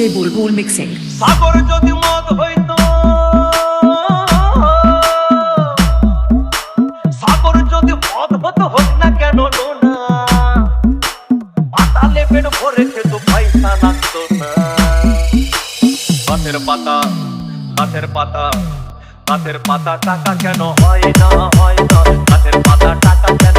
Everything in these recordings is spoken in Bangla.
DJ Bulbul Mixing. সাগর যদি সাগর যদি হোক না কেন পাতালে ভরে পয়সা না। পাতা, গাছের পাতা পাতা টাকা কেন হয় না হয় না। গাছের পাতা টাকা কেন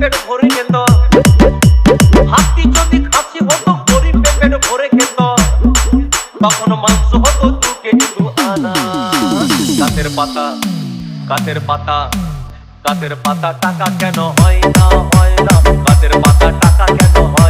গরিব ভরে যেত হাতি যদি খাসি হতো গরিব পেপের ভরে খেত। তখন মাংস হতো দু কেজি দু আনা। গাছের পাতা কাতের পাতা গাছের পাতা টাকা কেন হয় না হয় না। কাতের পাতা টাকা কেন হয়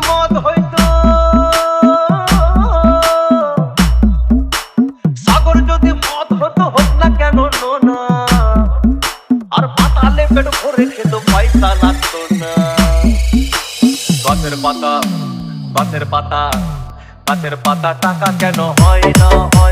যদি মদ সাগর যদি মত হতো, হোক না কেন, না আর পাতালে পেট ভরে খেত, পয়সা লাগতো না। গাছের পাতা গাছের পাতা গাছের পাতা টাকা কেন হয় না, হয়